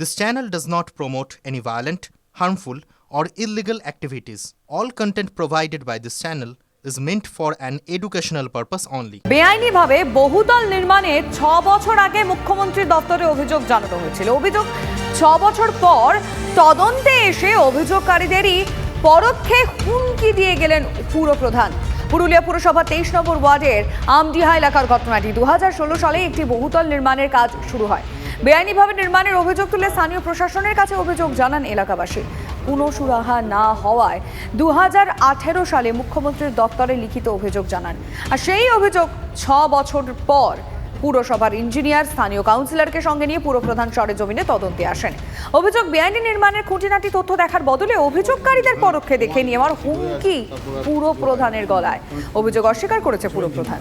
This channel does not promote any violent, harmful, or illegal activities. All content provided by this channel is meant for an educational purpose only. বেআইনিভাবে বহুতল নির্মাণে ছ বছর আগে মুখ্যমন্ত্রীর দপ্তরে অভিযোগ জানানো হয়েছিল অভিযোগ ছ বছর পর তদন্তে এসে অভিযোগকারীদেরই পরোক্ষে হুমকি দিয়ে গেলেন পুরপ্রধান পুরুলিয়া পুরসভা তেইশ নম্বর ওয়ার্ডের আমডিহা এলাকার ঘটনাটি দু হাজার ষোলো সালে একটি বহুতল নির্মাণের কাজ শুরু হয় বেআইনিভাবে নির্মাণের অভিযোগ তুলে স্থানীয় প্রশাসনের কাছে অভিযোগ জানান এলাকাবাসী। পুনঃসুরাহা না হওয়ায় দুহাজার আঠেরো সালে মুখ্যমন্ত্রীর দপ্তরে লিখিত অভিযোগ জানান। আর সেই অভিযোগ ছ বছর পর পুরসভার ইঞ্জিনিয়ার, স্থানীয় কাউন্সিলরকে সঙ্গে নিয়ে পুরপ্রধান সরেজমিনে তদন্তে আসেন। অভিযোগ, বেআইনি নির্মাণের খুঁটিনাটি তথ্য দেখার বদলে অভিযোগকারীদের পরক্ষে দেখে নেওয়ার হুমকি পুরপ্রধানের গলায়। অভিযোগ অস্বীকার করেছে পুরপ্রধান।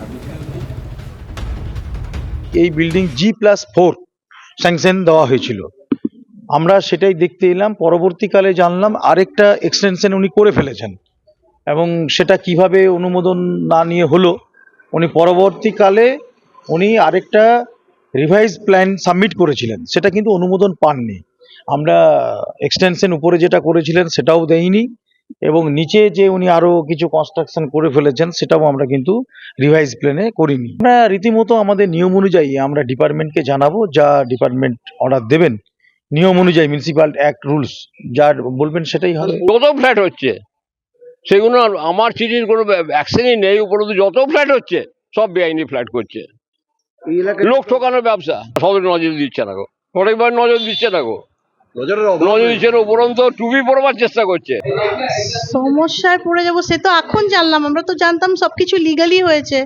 এই building G plus four sanction দেওয়া হয়েছিল। আমরা সেটাই দেখতে এলাম, পরবর্তীকালে জানলাম আরেকটা এক্সটেনশন উনি করে ফেলেছেন এবং সেটা কীভাবে অনুমোদন না নিয়ে হলো, উনি পরবর্তীকালে উনি আরেকটা রিভাইজ প্ল্যান সাবমিট করেছিলেন, সেটা কিন্তু অনুমোদন পাননি। আমরা এক্সটেনশন উপরে যেটা করেছিলেন সেটাও দেইনি। এবং নিচে যে উনি আরও কিছু কনস্ট্রাকশন করে ফেলেছেন সেটাও আমরা কিন্তু রিভাইজ প্ল্যানে করিনি। আমরা রীতিমতো আমাদের নিয়ম অনুযায়ী আমরা ডিপার্টমেন্টকে জানাব যা ডিপার্টমেন্ট অর্ডার দেবেন। নিয়ম অনুযায়ী মিউনিসিপাল অ্যাক্ট রুলস যা বলবেন সেটাই হবে। যত ফ্ল্যাট হচ্ছে সেগুলো আর আমার চিঠির কোনো অ্যাকশনই নেই উপরন্তু যত ফ্ল্যাট হচ্ছে সব বেআইনি ফ্ল্যাট করছে। লোক ঠকানোর ব্যবসা সবাই নজর দিচ্ছে না গো। অনেকবার নজর দিচ্ছে না গো। নজর দিচ্ছে না উপরন্ত টুপি পরবার চেষ্টা করছে। সমস্যায় পড়ে যাব সে তো এখন জানলাম আমরা তো জানতাম সবকিছু লিগালি হয়েছে।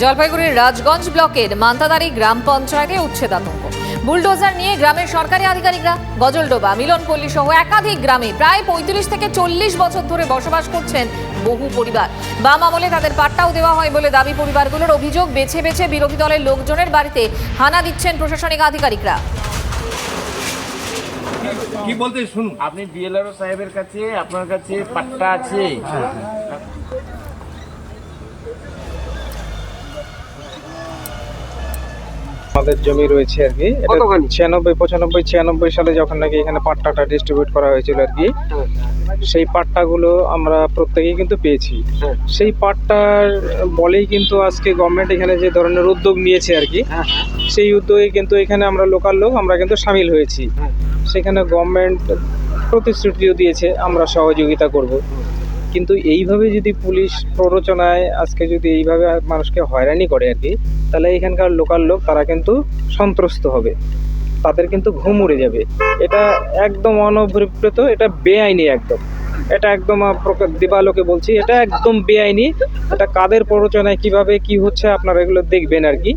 জলপাইগুড়ির রাজগঞ্জ ব্লকের মান্তাদারি গ্রাম পঞ্চায়েতে উচ্ছেদ আতঙ্ক বুলডোজার নিয়ে গ্রামের সরকারি আধিকারিকরা গজলডোবা মিলনপল্লী সহ একাধিক গ্রামে প্রায় পঁয়ত্রিশ থেকে চল্লিশ বছর ধরে বসবাস করছেন বহু পরিবার। বাম আমলে তাদের পাট্টাও দেওয়া হয় বলে দাবি পরিবারগুলোর অভিযোগ বেছে বেছে বিরোধী দলের লোকজনের বাড়িতে হানা দিচ্ছেন প্রশাসনিক আধিকারিকরা। কি বলতে শুনুন? আপনি বিএলআরও সাহেবের কাছে আপনার কাছে পাট্টা আছে? আমাদের জমি রয়েছে আর কি। এটা ছিয়ানব্বই পঁচানব্বই ছিয়ানব্বই সালে যখন নাকি এখানে পাট্টাটা ডিস্ট্রিবিউট করা হয়েছিল আর কি সেই পাট্টাগুলো আমরা প্রত্যেকেই কিন্তু পেয়েছি। হ্যাঁ। সেই পাট্টার বলেই কিন্তু আজকে গভর্নমেন্ট এখানে যে ধরনের উদ্যোগ নিয়েছে আর কি সেই উদ্যোগে কিন্তু এখানে আমরা লোকাল লোক আমরা কিন্তু সামিল হয়েছি। সেখানে গভর্নমেন্ট প্রতিশ্রুতিও দিয়েছে, আমরা সহযোগিতা করব। কিন্তু এইভাবে যদি পুলিশ প্ররোচনায় আজকে যদি এইভাবে মানুষকে হয়রানি করে আর কি, তাহলে এখানকার লোকাল লোক তারা কিন্তু সন্ত্রস্ত হবে। তাদের কিন্তু ঘুম উড়ে যাবে। এটা একদম অনভিপ্রেত, এটা বেআইনি একদম। এটা একদম দিবালোকে বলছি, এটা একদম বেআইনি। এটা কাদের প্ররোচনায় কীভাবে কি হচ্ছে আপনারা এগুলো দেখবেন আর কি।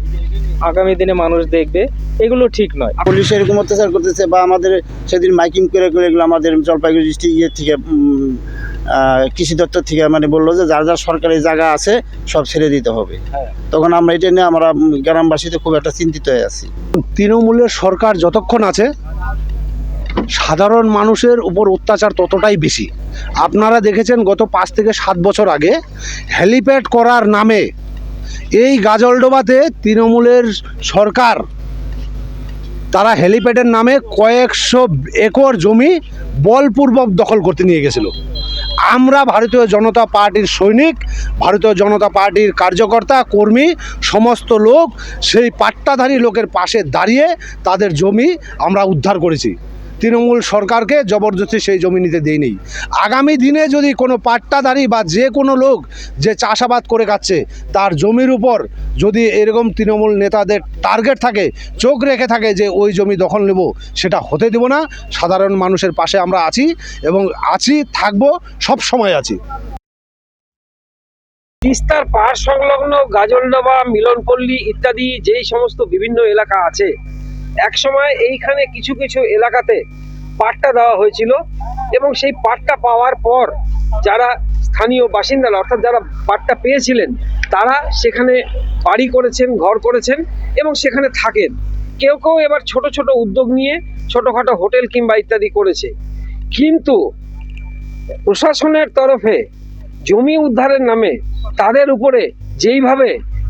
আগামী দিনে মানুষ দেখবে এগুলো ঠিক নয়। পুলিশ এরকম অত্যাচার করতেছে বা আমাদের সেদিন মাইকিং করে করে এগুলো আমাদের জলপাইগুড়ি ডিস্ট্রিক্ট ইয়ে থেকে কৃষি দপ্তর থেকে মানে বলল যে যার যার সরকারি জায়গা আছে সব ছেড়ে দিতে হবে। তখন আমরা এটা নিয়ে আমরা গ্রামবাসীতে খুব একটা চিন্তিত হয়ে আছি। তৃণমূলের সরকার যতক্ষণ আছে সাধারণ মানুষের উপর অত্যাচার ততটাই বেশি। আপনারা দেখেছেন গত পাঁচ থেকে সাত বছর আগে হেলিপ্যাড করার নামে এই গাজলডোবাতে তৃণমূলের সরকার, তারা হেলিপ্যাডের নামে কয়েকশো একর জমি বলপূর্বক দখল করতে নিয়ে গেছিল। আমরা ভারতীয় জনতা পার্টির সৈনিক, ভারতীয় জনতা পার্টির কার্যকর্তা, কর্মী, সমস্ত লোক সেই পাট্টাধারী লোকের পাশে দাঁড়িয়ে তাদের জমি আমরা উদ্ধার করেছি। তৃণমূল সরকারকে জবরদস্তি সেই জমি নিতে দেয়নি। আগামী দিনে যদি কোনো পাট্টাধারী বা যে কোনো লোক যে চাষাবাদ করে খাচ্ছে, তার জমির উপর যদি এরকম তৃণমূল নেতাদের টার্গেট থাকে, চোখ রেখে থাকে যে ওই জমি দখল নেব, সেটা হতে দেব না। সাধারণ মানুষের পাশে আমরা আছি এবং আছি, থাকব, সব সময় আছি। তিস্তার পাহাড় সংলগ্ন গাজলডোবা মিলনপল্লী ইত্যাদি যেই সমস্ত বিভিন্ন এলাকা আছে একসময় এইখানে কিছু কিছু এলাকাতে পাট্টা দেওয়া হয়েছিল এবং সেই পাট্টা পাওয়ার পর যারা স্থানীয় বাসিন্দারা, অর্থাৎ যারা পাট্টা পেয়েছিলেন, তারা সেখানে বাড়ি করেছেন, ঘর করেছেন এবং সেখানে থাকেন। কেউ কেউ এবার ছোট ছোট উদ্যোগ নিয়ে ছোটখাটো হোটেল কিংবা ইত্যাদি করেছে। কিন্তু প্রশাসনের তরফে জমি উদ্ধারের নামে তাদের উপরে যেইভাবে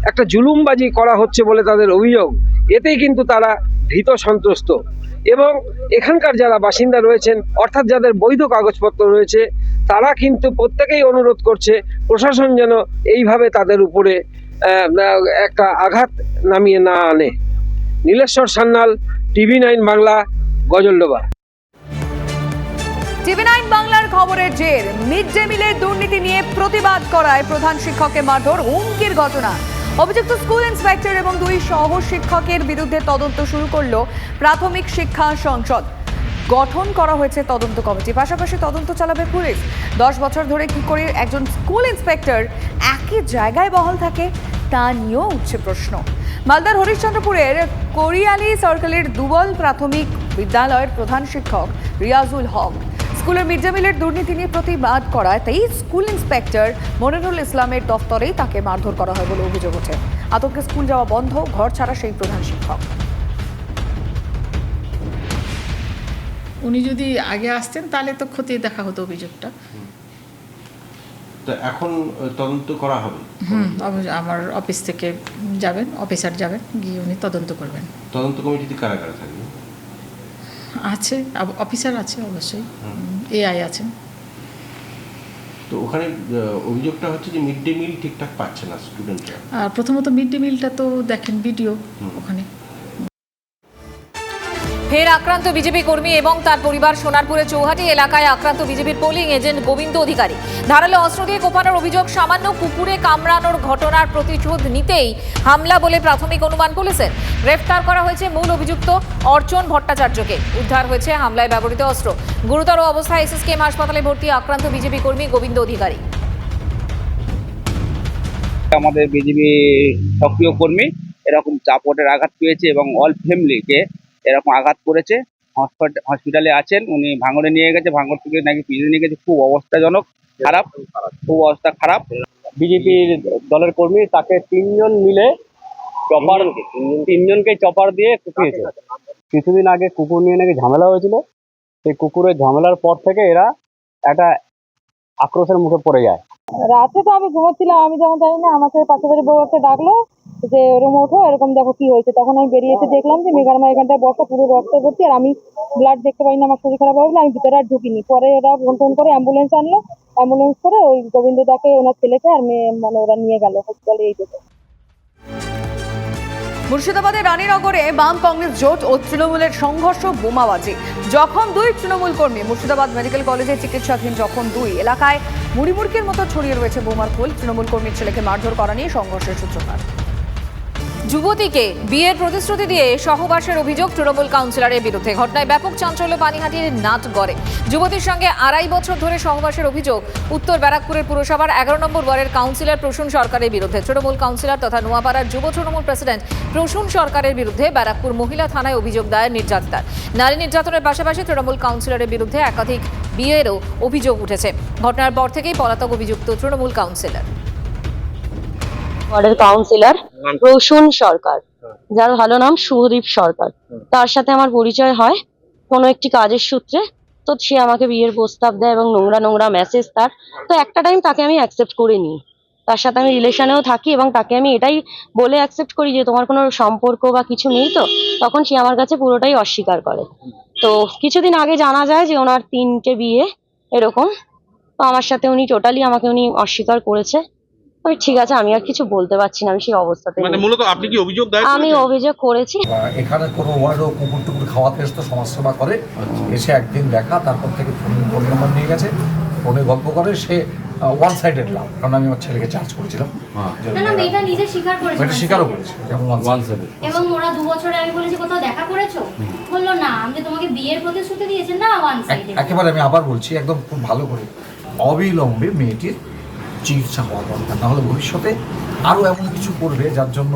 একটা জুলুমবাজি করা হচ্ছে বলে তাদের অভিযোগ এতেই কিন্তু তারা ভীত সন্ত্রস্ত। এবং এখানকার যারা বাসিন্দা রয়েছেন, অর্থাৎ যাদের বৈধ কাগজপত্র রয়েছে, তারা কিন্তু প্রত্যেকেই অনুরোধ করছে, প্রশাসন যেন এইভাবে তাদের উপরে একটা আঘাত নামিয়ে না আনে। Nileshwar Sanyal, TV nine Bangla, Gajoldoba. TV nine বাংলার খবরের জের মিড ডে মিলের দুর্নীতি নিয়ে প্রতিবাদ করায় প্রধান শিক্ষককে মারধর হুমকির ঘটনা। অভিযুক্ত স্কুল ইন্সপেক্টর এবং দুই সহ শিক্ষকের বিরুদ্ধে তদন্ত শুরু করল প্রাথমিক শিক্ষা সংসদ। গঠন করা হয়েছে তদন্ত কমিটি। পাশাপাশি তদন্ত চালাবে পুলিশ। দশ বছর ধরে কি করে একজন স্কুল ইন্সপেক্টর একই জায়গায় বহাল থাকে, তা নিয়েও উঠছে প্রশ্ন। মালদার হরিশ্চন্দ্রপুরের কোরিয়ালি সার্কেলের দুবল প্রাথমিক বিদ্যালয়ের প্রধান শিক্ষক রিয়াজুল হক স্কুলের মিড ডে মিলের দুর্নীতি নিয়ে প্রতিবাদ করায় তাই স্কুল ইন্সপেক্টর মনিরুল ইসলামের দফতরেই তাকে মারধর করা হয় বলে অভিযোগ ওঠে। আতঙ্কে স্কুল যাওয়া বন্ধ ঘর ছাড়া সেই প্রধান শিক্ষক। উনি যদি আগে আসতেন তাহলে তো খতিয়ে দেখা হতো অভিযোগটা। তো এখন তদন্ত করা হবে? হুম আমার অফিস থেকে যাবেন অফিসার যাবেন গিয়ে উনি তদন্ত করবেন। তদন্ত কমিটিতে কারা কারা থাকবে আছে অফিসার আছে অবশ্যই। এআই আছেন তো ওখানে অভিযোগটা হচ্ছে যে মিড ডে মিল ঠিকঠাক পাচ্ছে না স্টুডেন্টরা আর প্রথমত মিড ডে মিলটা তো দেখেন ভিডিও ওখানে। ফের আক্রান্ত বিজেপি কর্মী এবং তার পরিবার সোনারপুরের চৌহাটি এলাকায় আক্রান্ত বিজেপির পোলিং এজেন্ট গোবিন্দ অধিকারী। ধারালো অস্ত্র দিয়ে কোপানোর অভিযোগ সামান্য কুকুরে কামড়ানোর ঘটনার প্রতিশোধ নিতেই হামলা বলে প্রাথমিক অনুমান পুলিশের। গ্রেফতার করা হয়েছে মূল অভিযুক্ত অর্চন ভট্টাচার্যকে। উদ্ধার হয়েছে হামলায় ব্যবহৃত অস্ত্র। গুরুতর অবস্থায় এসএসকেএম হাসপাতালে ভর্তি আক্রান্ত বিজেপি কর্মী গোবিন্দ অধিকারী। আমাদের বিজেপি সক্রিয় কর্মী, এরকম চাপটের আঘাত পেয়েছে এবং অল ফ্যামিলিকে এরকম আঘাত করেছে। হসপিটাল- হসপিটালে আছেন উনি ভাঙড়ে নিয়ে গেছে ভাঙড় থেকে নাকি পিছনে নিয়ে গেছে। খুব অবস্থাজনক খারাপ খুব অবস্থা খারাপ। বিজেপির দলের কর্মী তাকে তিনজন মিলে চপার তিনজনকে চপার দিয়ে কুপিয়েছে। কিছুদিন আগে কুকুর নিয়ে নাকি ঝামেলা হয়েছিল। সেই কুকুরের ঝামেলার পর থেকে এরা একটা আক্রোশের মুখে পড়ে যায়। রাতে তো আমি ঘুমাচ্ছিলাম আমি যেমন জানি না আমাকে পাশে বাড়ি বউ একটা ডাকলো। যে রুম ওঠো, এরকম দেখো কি হয়েছে। তখন আমি বেরিয়ে এসে দেখলাম যে মেঘার মা এখানটায় বসা, পুরো রক্ত ভর্তি, আর আমি ব্লাড দেখতে পাই না আমার শরীর খারাপ হয়ে আমি ভিতরে আর ঢুকিনি। পরে ওরা ফোন টোন করে অ্যাম্বুলেন্স আনলো। অ্যাম্বুলেন্স করে ওই গোবিন্দদাকে ওনার ছেলেকে আর মেয়ে মানে ওরা নিয়ে গেল হসপিটালে এই দেখে মুর্শিদাবাদের রানীনগরে বাম কংগ্রেস জোট ও তৃণমূলের সংঘর্ষ বোমাবাজি। যখন দুই তৃণমূল কর্মী মুর্শিদাবাদ মেডিকেল কলেজে চিকিৎসাধীন, যখন দুই এলাকায় মুড়িমুড়কির মতো ছড়িয়ে রয়েছে বোমার ফুল, তৃণমূল কর্মীর ছেলেকে মারধর করা নিয়ে সংঘর্ষের সূত্রপাত। যুবতীকে বিয়ের প্রতিশ্রুতি দিয়ে সহবাসের অভিযোগ তৃণমূল কাউন্সিলরের বিরুদ্ধে। ঘটনায় ব্যাপক চাঞ্চল্য পানিহাটির নাটগড়ে যুবতীর সঙ্গে আড়াই বছর ধরে সহবাসের অভিযোগ উত্তর ব্যারাকপুরের পুরসভার এগারো নম্বর ওয়ার্ডের কাউন্সিলর প্রসূন সরকারের বিরুদ্ধে। তৃণমূল কাউন্সিলর তথা নোয়াপাড়ার যুব তৃণমূল প্রেসিডেন্ট প্রসূন সরকারের বিরুদ্ধে ব্যারাকপুর মহিলা থানায় অভিযোগ দায়ের নির্যাতিতার। নারী নির্যাতনের পাশাপাশি তৃণমূল কাউন্সিলরের বিরুদ্ধে একাধিক বিয়েরও অভিযোগ উঠেছে। ঘটনার পর থেকেই পলাতক অভিযুক্ত তৃণমূল কাউন্সিলর। ওয়ার্ডের কাউন্সিলর প্রসূন সরকার। যার ভালো নাম শুভদীপ সরকার। তার সাথে আমার পরিচয় হয় কোনো একটি কাজের সূত্রে। তো সে আমাকে বিয়ের প্রস্তাব দেয় এবং নোংরা নোংরা মেসেজ তার। তো একটা টাইম তাকে আমি অ্যাকসেপ্ট করে নিই। তার সাথে আমি রিলেশনেও থাকি এবং তাকে আমি এটাই বলে অ্যাকসেপ্ট করি যে তোমার কোনো সম্পর্ক বা কিছু নেই তো? তখন সে আমার কাছে পুরোটাই অস্বীকার করে। তো কিছুদিন আগে জানা যায় যে ওনার তিনটে বিয়ে এরকম। তো আমার সাথে উনি টোটালি আমাকে উনি অস্বীকার করেছে। আমি ঠিক আছে আমি আর কিছু বলতে পারছি না আমি সেই অবস্থাতে নেই। মূলত আপনি কি অভিযোগ আমি অভিযোগ করেছি। এখানে কোনো ওয়ার্ডও কুকুর টুকুর খাওয়াতে এসে তো সমাজসেবা করে। এসে একদিন দেখা তারপর থেকে ফোন নম্বর নিয়ে গেছে ফোনে গল্প করে সে ওয়ান সাইডেড লাভ কারণ আমি আমার ছেলেকে চার্জ করেছিলাম। যে না না মেয়েটা নিজে স্বীকার করেছে মেয়েটা স্বীকারও করেছে যেমন ওয়ান সাইডেড এবং ওরা দু বছর আগে বলেছে কোথাও দেখা করেছ? বলল না আমি তোমাকে বিয়ের প্রতিশ্রুতি দিয়েছেন না ওয়ান সাইডে একেবারে আমি আবার বলছি একদম খুব ভালো করে। অবিলম্বে মেয়েটির চিকিৎসা হওয়া দরকার। নাহলে ভবিষ্যতে আরও এমন কিছু করবে যার জন্য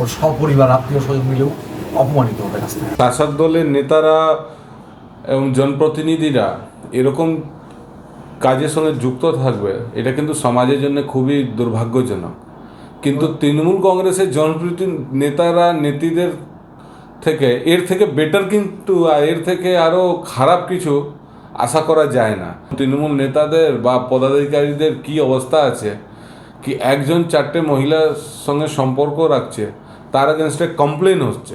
ওর সপরিবার আত্মীয় স্বজন মিলেও অপমানিত হবে রাস্তায়। শাসক দলের নেতারা এবং জনপ্রতিনিধিরা এরকম কাজের সঙ্গে যুক্ত থাকবে এটা কিন্তু সমাজের জন্য খুবই দুর্ভাগ্যজনক। কিন্তু তৃণমূল কংগ্রেসের জনপ্রতি নেতারা নেত্রীদের থেকে এর থেকে বেটার কিন্তু এর থেকে আরও খারাপ কিছু আশা করা যায় না। তৃণমূল নেতাদের বা পদাধিকারীদের কি অবস্থা আছে? কি একজন চারটে মহিলার সঙ্গে সম্পর্ক রাখছে, তার এগেনস্টে কমপ্লেন হচ্ছে।